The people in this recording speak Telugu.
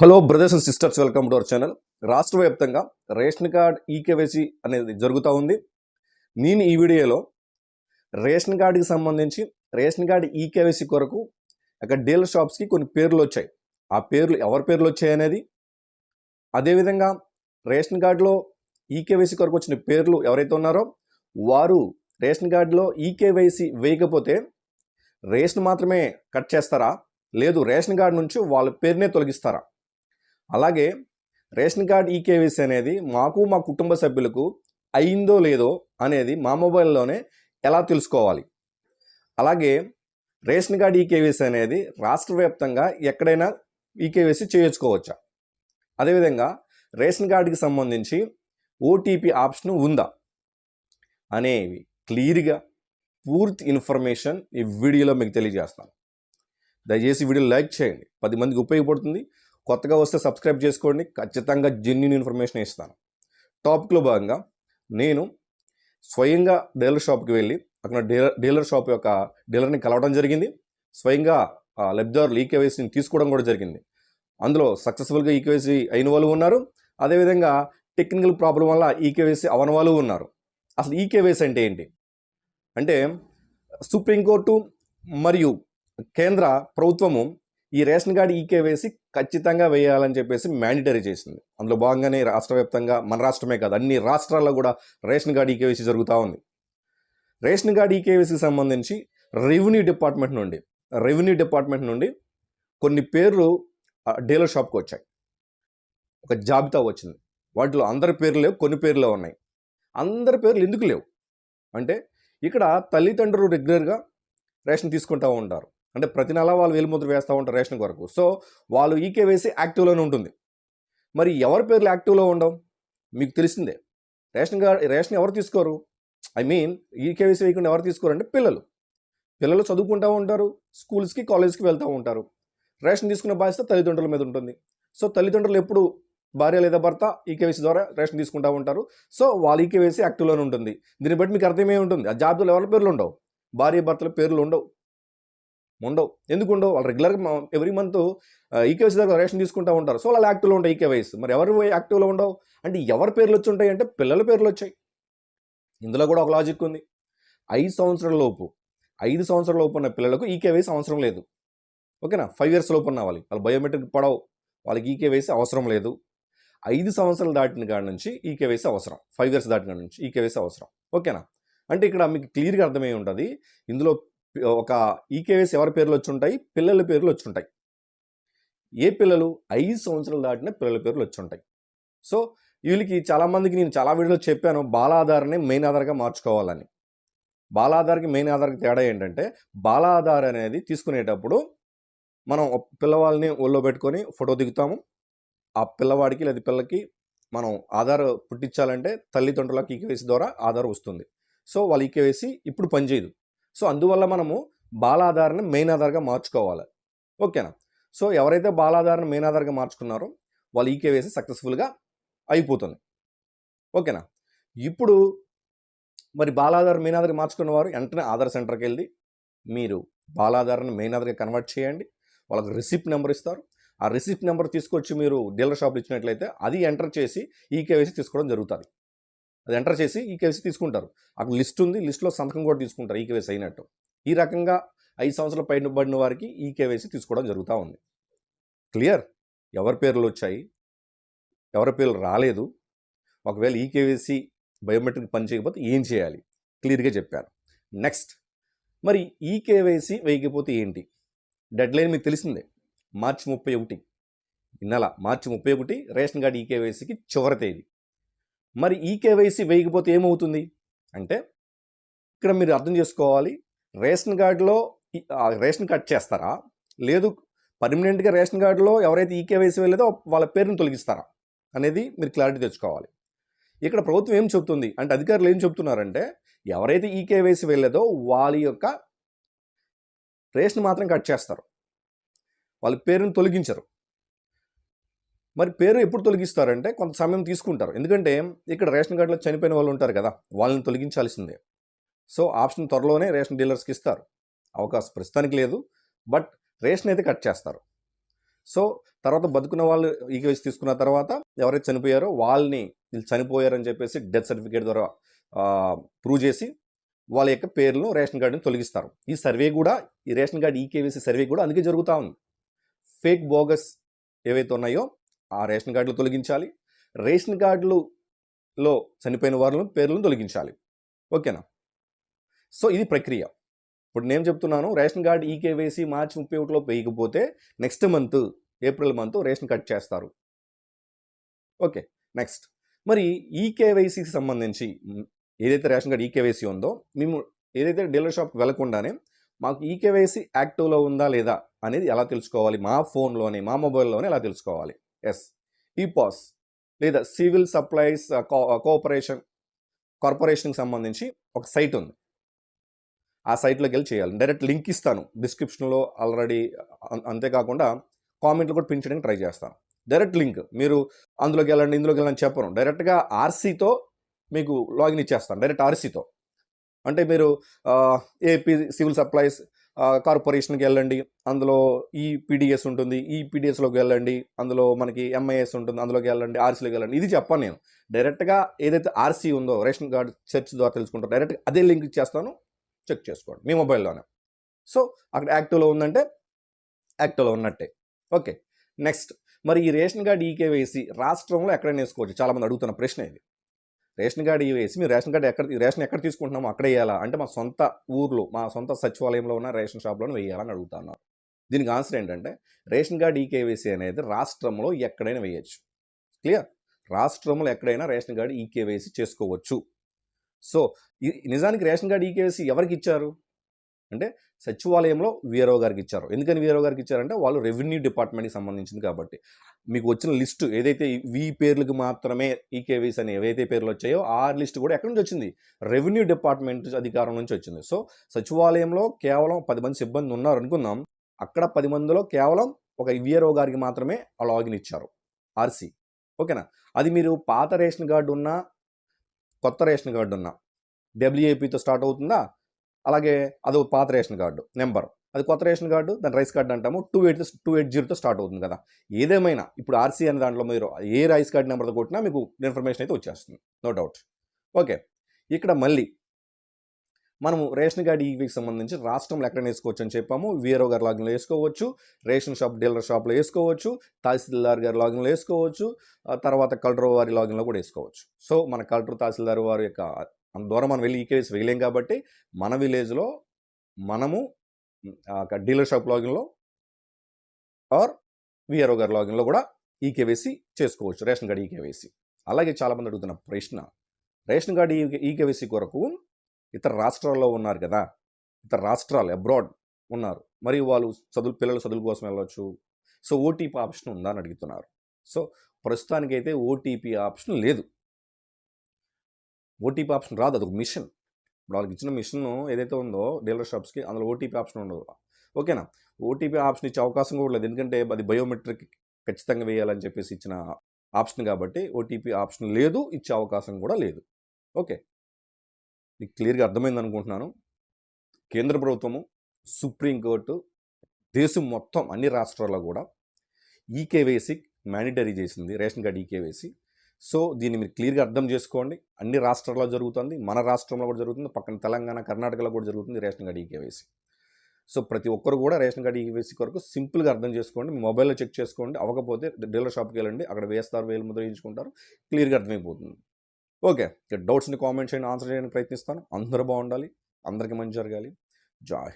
Hello brothers and sisters welcome to our channel రాష్ట్ర వ్యాప్తంగా రేషన్ కార్డ్ ఈకేవైసీ అనేది జరుగుతూ ఉంది. నేను ఈ వీడియోలో రేషన్ కార్డుకి సంబంధించి రేషన్ కార్డు ఈకేవైసీ కొరకు అక్కడ డీలర్ షాప్స్కి కొన్ని పేర్లు వచ్చాయి. ఆ పేర్లు ఎవరి పేర్లు వచ్చాయి అనేది? అదేవిధంగా రేషన్ కార్డులో ఈకేవైసీ కొరకు వచ్చిన పేర్లు ఎవరైతే ఉన్నారో వారు రేషన్ కార్డులో ఈకేవైసీ వేయకపోతే రేషన్ మాత్రమే కట్ చేస్తారా? లేదు రేషన్ కార్డు నుంచి వాళ్ళ పేరునే తొలగిస్తారా? అలాగే రేషన్ కార్డ్ ఈకేవీసీ అనేది మాకు మా కుటుంబ సభ్యులకు అయిందో లేదో అనేది మా మొబైల్లోనే ఎలా తెలుసుకోవాలి? అలాగే రేషన్ కార్డ్ ఈకేవీసీ అనేది రాష్ట్ర వ్యాప్తంగా ఎక్కడైనా ఈకేవీసీ చేయించుకోవచ్చా? అదేవిధంగా రేషన్ కార్డుకి సంబంధించి ఓటీపీ ఆప్షన్ ఉందా? అనేవి క్లియర్గా పూర్తి ఇన్ఫర్మేషన్ ఈ వీడియోలో మీకు తెలియజేస్తాను. దయచేసి వీడియో లైక్ చేయండి. పది మందికి ఉపయోగపడుతుంది. కొత్తగా వస్తే సబ్స్క్రైబ్ చేసుకోండి. ఖచ్చితంగా జెన్యున్ ఇన్ఫర్మేషన్ ఇస్తాను. టాపిక్లో భాగంగా నేను స్వయంగా డీలర్ షాప్కి వెళ్ళి అక్కడ డీలర్ డీలర్ షాప్ యొక్క డీలర్ని కలవడం జరిగింది. స్వయంగా లబ్ధిదారులు ఈకేవైసీని తీసుకోవడం కూడా జరిగింది. అందులో సక్సెస్ఫుల్గా ఈకేవైసీ అయిన వాళ్ళు ఉన్నారు. అదేవిధంగా టెక్నికల్ ప్రాబ్లం వల్ల ఈకేవైసీ అవని వాళ్ళు ఉన్నారు. అసలు ఈకేవైసీ అంటే ఏంటి? అంటే సుప్రీంకోర్టు మరియు కేంద్ర ప్రభుత్వము ఈ రేషన్ కార్డు ఈకేవైసీ ఖచ్చితంగా వేయాలని చెప్పేసి మ్యాండటరీ చేసింది. అందులో భాగంగానే రాష్ట్ర వ్యాప్తంగా మన రాష్ట్రమే కాదు అన్ని రాష్ట్రాల్లో కూడా రేషన్ కార్డు ఈకేవైసీ జరుగుతూ ఉంది. రేషన్ కార్డు ఈకేవైసీకి సంబంధించి రెవెన్యూ డిపార్ట్మెంట్ నుండి రెవెన్యూ డిపార్ట్మెంట్ నుండి కొన్ని పేర్లు డీలర్ షాప్కి వచ్చాయి. ఒక జాబితా వచ్చింది. వాటిలో అందరి పేర్లు లేవు కొన్ని పేర్లు ఉన్నాయి. అందరి పేర్లు ఎందుకు లేవు? అంటే ఇక్కడ తల్లిదండ్రులు రెగ్యులర్గా రేషన్ తీసుకుంటూ ఉంటారు. అంటే ప్రతి నెల వాళ్ళు వేలుముద్ర వేస్తూ ఉంటారు రేషన్ కొరకు. సో వాళ్ళు ఈకేవైసీ యాక్టివ్లోనే ఉంటుంది. మరి ఎవరి పేర్లు యాక్టివ్లో ఉండవు? మీకు తెలిసిందే. రేషన్ కార్డ్ రేషన్ ఎవరు తీసుకోరు? ఐ మీన్ ఈకేవైసీ వేయకుండా ఎవరు తీసుకోరు అంటే పిల్లలు. పిల్లలు చదువుకుంటూ ఉంటారు స్కూల్స్కి కాలేజ్కి వెళ్తూ ఉంటారు. రేషన్ తీసుకునే బాధ్యత తల్లిదండ్రుల మీద ఉంటుంది. సో తల్లిదండ్రులు ఎప్పుడు భార్య లేదా భర్త ఈకేవైసీ ద్వారా రేషన్ తీసుకుంటూ ఉంటారు. సో వాళ్ళు ఈకేవైసీ యాక్టివ్లోనే ఉంటుంది. దీన్ని బట్టి మీకు అర్థమే ఉంటుంది. ఆ జాబితాలో ఎవరి పేర్లు ఉండవు? భార్య భర్తల పేర్లు ఉండవు. ఉండవు. ఎందుకు ఉండవు? వాళ్ళు రెగ్యులర్గా ఎవ్రీ మంత్ ఈకేవైసీ దగ్గర రేషన్ తీసుకుంటూ ఉంటారు. సో వాళ్ళు యాక్టివ్లో ఉంటాయి ఈకేవైసీ మరి ఎవరు యాక్టివ్లో ఉండవు? అంటే ఎవరి పేర్లు వచ్చి ఉంటాయి అంటే పిల్లల పేర్లు వచ్చాయి. ఇందులో కూడా ఒక లాజిక్ ఉంది. ఐదు సంవత్సరాల లోపు ఐదు సంవత్సరాల లోపు ఉన్న పిల్లలకు ఈకేవైసీ అవసరం లేదు. ఓకేనా? ఫైవ్ ఇయర్స్ లోపు ఉన్న వాళ్ళకి. వాళ్ళు బయోమెట్రిక్ పడవు. వాళ్ళకి ఈకేవైసీ అవసరం లేదు. ఐదు సంవత్సరాలు దాటిన కాడి నుంచి ఈకేవైసీ అవసరం. ఫైవ్ ఇయర్స్ దాటిన కాడి నుంచి ఈకేవైసీ అవసరం. ఓకేనా? అంటే ఇక్కడ మీకు క్లియర్గా అర్థమై ఉంటుంది. ఇందులో ఒక ఈకేవైసీ ఎవరి పేర్లు వచ్చి ఉంటాయి పిల్లల పేర్లు వచ్చి ఉంటాయి ఏ పిల్లలు ఐదు సంవత్సరాలు దాటిన పిల్లల పేర్లు వచ్చి ఉంటాయి సో వీళ్ళకి చాలామందికి నేను చాలా వీడియోలో చెప్పాను. బాలాధారనే మెయిన్ ఆధార్గా మార్చుకోవాలని. బాలాధార్కి మెయిన్ ఆధార్కి తేడా ఏంటంటే బాలాధార్ అనేది తీసుకునేటప్పుడు మనం పిల్లవాళ్ళని ఒళ్ళో పెట్టుకొని ఫోటో దిగుతాము. ఆ పిల్లవాడికి లేదా పిల్లకి మనం ఆధార్ పుట్టించాలంటే తల్లిదండ్రులకు ఈకేవైసీ ద్వారా ఆధార్ వస్తుంది. సో వాళ్ళు ఈకేవైసీ ఇప్పుడు పనిచేయదు. సో అందువల్ల మనము బాలాధారని మెయిన్ ఆధార్గా మార్చుకోవాలి. ఓకేనా? సో ఎవరైతే బాలాధారని మెయిన్ ఆధార్గా మార్చుకున్నారో వాళ్ళు ఈకేవైసీ సక్సెస్ఫుల్గా అయిపోతుంది. ఓకేనా? ఇప్పుడు మరి బాలాధార్ మెయిన్ ఆధార్గా మార్చుకున్న వారు వెంటనే ఆధార్ సెంటర్కి వెళ్ళి మీరు బాలాధార్ని మెయిన్ ఆధార్గా కన్వర్ట్ చేయండి. వాళ్ళకి రిసిప్ట్ నెంబర్ ఇస్తారు. ఆ రిసిప్ట్ నెంబర్ తీసుకొచ్చి మీరు డీలర్ షాప్లో ఇచ్చినట్లయితే అది ఎంటర్ చేసి ఈకేవైసీ తీసుకోవడం జరుగుతుంది. అది ఎంటర్ చేసి ఈకేవైసీ తీసుకుంటారు. అక్కడ లిస్ట్ ఉంది లిస్ట్లో సంతకం కూడా తీసుకుంటారు ఈకేవైసీ అయినట్టు. ఈ రకంగా ఐదు సంవత్సరాల పైన పడిన వారికి ఈకేవైసీ తీసుకోవడం జరుగుతూ ఉంది. క్లియర్? ఎవరి పేర్లు వచ్చాయి? ఎవరి పేర్లు రాలేదు? ఒకవేళ ఈకేవైసీ బయోమెట్రిక్ పని చేయకపోతే ఏం చేయాలి? క్లియర్గా చెప్పారు. నెక్స్ట్ మరి ఈకేవైసీ వేయకపోతే ఏంటి? డెడ్ లైన్ మీకు తెలిసిందే. మార్చి ముప్పై ఒకటి. ఈ నెల మార్చి ముప్పై ఒకటి రేషన్ కార్డు ఈకేవైసీకి చివరి తేదీ. మరి ఈ కేవైసీ వేయకపోతే ఏమవుతుంది? అంటే ఇక్కడ మీరు అర్థం చేసుకోవాలి. రేషన్ కార్డులో రేషన్ కట్ చేస్తారా? లేదు పర్మనెంట్గా రేషన్ కార్డులో ఎవరైతే ఈకేవైసీ వెళ్ళేదో వాళ్ళ పేరుని తొలగిస్తారా? అనేది మీరు క్లారిటీ తెచ్చుకోవాలి. ఇక్కడ ప్రభుత్వం ఏం చెబుతుంది? అంటే అధికారులు ఏం చెబుతున్నారంటే ఎవరైతే ఈకేవైసీ వెళ్ళేదో వాళ్ళ యొక్క రేషన్ మాత్రం కట్ చేస్తారు. వాళ్ళ పేరుని తొలగించరు. మరి పేరు ఎప్పుడు తొలగిస్తారంటే కొంత సమయం తీసుకుంటారు. ఎందుకంటే ఇక్కడ రేషన్ కార్డులో చనిపోయిన వాళ్ళు ఉంటారు కదా వాళ్ళని తొలగించాల్సిందే. సో ఆప్షన్ త్వరలోనే రేషన్ డీలర్స్కి ఇస్తారు. అవకాశం ప్రస్తుతానికి లేదు బట్ రేషన్ అయితే కట్ చేస్తారు. సో తర్వాత బతుకున్న వాళ్ళు ఈకేవైసీ తీసుకున్న తర్వాత ఎవరైతే చనిపోయారో వాళ్ళని వీళ్ళు చనిపోయారని చెప్పేసి డెత్ సర్టిఫికేట్ ద్వారా ప్రూవ్ చేసి వాళ్ళ యొక్క పేర్లను రేషన్ కార్డుని తొలగిస్తారు. ఈ సర్వే కూడా ఈ రేషన్ కార్డు ఈకేవీసీ సర్వే కూడా అందుకే జరుగుతూ ఉంది. ఫేక్ బోగస్ ఏవైతే ఉన్నాయో ఆ రేషన్ కార్డులు తొలగించాలి. రేషన్ కార్డులలో చనిపోయిన వారిని పేర్లను తొలగించాలి. ఓకేనా? సో ఇది ప్రక్రియ. ఇప్పుడు నేను చెప్తున్నాను రేషన్ కార్డు ఈకేవైసీ మార్చి ముప్పై ఒకటిలో వేయకపోతే next month April month ration cut చేస్తారు. Okay next. మరి ఈకేవైసీకి సంబంధించి ఏదైతే రేషన్ కార్డు ఈకేవైసీ ఉందో మేము ఏదైతే డీలర్ షాప్కి వెళ్ళకుండానే మాకు ఈకేవైసీ యాక్టివ్లో ఉందా లేదా అనేది ఎలా తెలుసుకోవాలి? మా ఫోన్లోనే మా మొబైల్లోనే ఎలా తెలుసుకోవాలి? ఎస్ ఈ పాస్ లేదా సివిల్ సప్లైస్ కోఆపరేషన్ కార్పొరేషన్కి సంబంధించి ఒక సైట్ ఉంది. ఆ సైట్లోకి వెళ్ళి చేయాలి. డైరెక్ట్ లింక్ ఇస్తాను. డిస్క్రిప్షన్లో ఆల్రెడీ uh, అంతేకాకుండా కామెంట్లు కూడా పెంచడానికి ట్రై చేస్తాను. డైరెక్ట్ లింక్ మీరు అందులోకి వెళ్ళండి ఇందులోకి వెళ్ళండి చెప్పను. డైరెక్ట్గా ఆర్సీతో మీకు లాగిన్ ఇచ్చేస్తాను. డైరెక్ట్ ఆర్సీతో అంటే మీరు ఏపీ సివిల్ సప్లైస్ కార్పొరేషన్కి వెళ్ళండి. అందులో ఈ పీడిఎస్ ఉంటుంది ఈ పీడిఎస్లోకి వెళ్ళండి. అందులో మనకి ఎంఐఎస్ ఉంటుంది అందులోకి వెళ్ళండి ఆర్సీలోకి వెళ్ళండి. ఇది చెప్పాను నేను. డైరెక్ట్గా ఏదైతే ఆర్సీ ఉందో రేషన్ కార్డ్ సెర్చ్ ద్వారా తెలుసుకుంటారు. డైరెక్ట్గా అదే లింక్ చేస్తాను చెక్ చేసుకోండి మీ మొబైల్లోనే. సో అక్కడ యాక్టివ్లో ఉందంటే యాక్టివ్లో ఉన్నట్టే. ఓకే. నెక్స్ట్. మరి ఈ రేషన్ కార్డ్ ఈకేవైసీ రాష్ట్రంలో ఎక్కడైనా వేసుకోవచ్చు. చాలామంది అడుగుతున్న ప్రశ్న ఇది. రేషన్ కార్డు వేసి మీరు రేషన్ కార్డు ఎక్కడ రేషన్ ఎక్కడ తీసుకుంటున్నామో అక్కడ వేయాలా? అంటే మా సొంత ఊర్లో మా సొంత సచివాలయంలో ఉన్న రేషన్ షాప్లోనే వేయాలని అడుగుతున్నారు. దీనికి ఆన్సర్ ఏంటంటే రేషన్ కార్డు ఈకేవైసీ అనేది రాష్ట్రంలో ఎక్కడైనా వేయచ్చు. క్లియర్? రాష్ట్రంలో ఎక్కడైనా రేషన్ కార్డు ఈకేవైసీ చేసుకోవచ్చు. సో నిజానికి రేషన్ కార్డు ఈకేవైసీ ఎవరికి ఇచ్చారు? అంటే సచివాలయంలో వీఆర్ఓ గారికి ఇచ్చారు. ఎందుకని వీఆర్ఓ గారికి ఇచ్చారంటే వాళ్ళు రెవెన్యూ డిపార్ట్మెంట్కి సంబంధించింది కాబట్టి. మీకు వచ్చిన లిస్టు ఏదైతే వి పేర్లకు మాత్రమే ఈకేవీస్ అని ఏవైతే పేర్లు వచ్చాయో ఆ లిస్ట్ కూడా ఎక్కడి నుంచి వచ్చింది? రెవెన్యూ డిపార్ట్మెంట్ అధికారం నుంచి వచ్చింది. సో సచివాలయంలో కేవలం పది మంది సిబ్బంది ఉన్నారు అనుకుందాం అక్కడ పది మందిలో కేవలం ఒక విఆర్ఓ గారికి మాత్రమే ఆ లాగిన్ ఇచ్చారు. ఆర్సీ. ఓకేనా? అది మీరు పాత రేషన్ కార్డు ఉన్నా కొత్త రేషన్ కార్డు ఉన్నా డబ్ల్యూఏపీతో స్టార్ట్ అవుతుందా? అలాగే అది పాత రేషన్ కార్డు నెంబర్. అది కొత్త రేషన్ కార్డు దాని రైస్ కార్డు అంటాము. టూ ఎయిట్ టూ ఎయిట్ జీరోతో స్టార్ట్ అవుతుంది కదా. ఏదేమైనా ఇప్పుడు ఆర్సీ అనే దాంట్లో మీరు ఏ రైస్ కార్డు నెంబర్తో కొట్టినా మీకు ఇన్ఫర్మేషన్ అయితే వచ్చేస్తుంది. No doubt. ఓకే. ఇక్కడ మళ్ళీ మనము రేషన్ కార్డు ఈవీకి సంబంధించి రాష్ట్రంలో ఎక్కడ వేసుకోవచ్చు అని చెప్పాము. వీఆర్ఓ గారి లాగిన్లో వేసుకోవచ్చు. రేషన్ షాప్ డీలర్ షాప్లో వేసుకోవచ్చు. తహసీల్దార్ గారి లాగిన్లో వేసుకోవచ్చు. తర్వాత కలెక్టర్ వారి లాగిన్లో కూడా వేసుకోవచ్చు. సో మన కలెక్టర్ తహసీల్దార్ వారి యొక్క అంత దూరం మనం వెళ్ళి ఈ కేసు వేయలేం కాబట్టి మన విలేజ్లో మనము డీలర్ షాప్ లాగిన్లో ఆర్ విఆర్ఓ గారి లాగిన్లో కూడా ఈ కేవైసీ చేసుకోవచ్చు రేషన్ కార్డు ఈ కేవైసీ అలాగే చాలామంది అడుగుతున్న ప్రశ్న రేషన్ కార్డు ఈ కేవైసీ కొరకు ఇతర రాష్ట్రాల్లో ఉన్నారు కదా ఇతర రాష్ట్రాలు అబ్రాడ్ ఉన్నారు మరియు వాళ్ళు చదువు పిల్లల చదువుల కోసం వెళ్ళవచ్చు సో ఓటీపీ ఆప్షన్ ఉందా అని అడుగుతున్నారు. సో ప్రస్తుతానికైతే ఓటీపీ ఆప్షన్ లేదు. ఓటీపీ ఆప్షన్ రాదు. అదొక మిషన్. ఇప్పుడు వాళ్ళకి ఇచ్చిన మిషన్ ఏదైతే ఉందో డీలర్ షాప్స్కి అందులో ఓటీపీ ఆప్షన్ ఉండదు. ఓకేనా? ఓటీపీ ఆప్షన్ ఇచ్చే అవకాశం కూడా లేదు. ఎందుకంటే అది బయోమెట్రిక్ ఖచ్చితంగా వేయాలని చెప్పేసి ఇచ్చిన ఆప్షన్ కాబట్టి ఓటీపీ ఆప్షన్ లేదు ఇచ్చే అవకాశం కూడా లేదు. ఓకే. మీకు క్లియర్గా అర్థమైంది అనుకుంటున్నాను. కేంద్ర ప్రభుత్వము సుప్రీంకోర్టు దేశం మొత్తం అన్ని రాష్ట్రాల్లో కూడా ఈకేవైసీ మ్యాండేటరీ చేసింది. Ration card eKYC. సో దీన్ని మీరు క్లియర్గా అర్థం చేసుకోండి. అన్ని రాష్ట్రాల్లో జరుగుతుంది. మన రాష్ట్రంలో కూడా జరుగుతుంది. పక్కన తెలంగాణ కర్ణాటకలో కూడా జరుగుతుంది రేషన్ కార్డు ఈకేవైసీ. సో ప్రతి ఒక్కరు కూడా రేషన్ కార్డు ఈకేవైసీ కొరకు సింపుల్గా అర్థం చేసుకోండి. మీ మొబైల్లో చెక్ చేసుకోండి. అవ్వకపోతే డీలర్ షాప్కి వెళ్ళండి. అక్కడ వేస్తారు వేలు ముద్రించుకుంటారు క్లియర్గా అర్థమైపోతుంది. ఓకే. డౌట్స్ని కామెంట్ చేయండి ఆన్సర్ చేయడానికి ప్రయత్నిస్తాను. అందరూ బాగుండాలి. అందరికీ మంచి జరగాలి. జాయ్.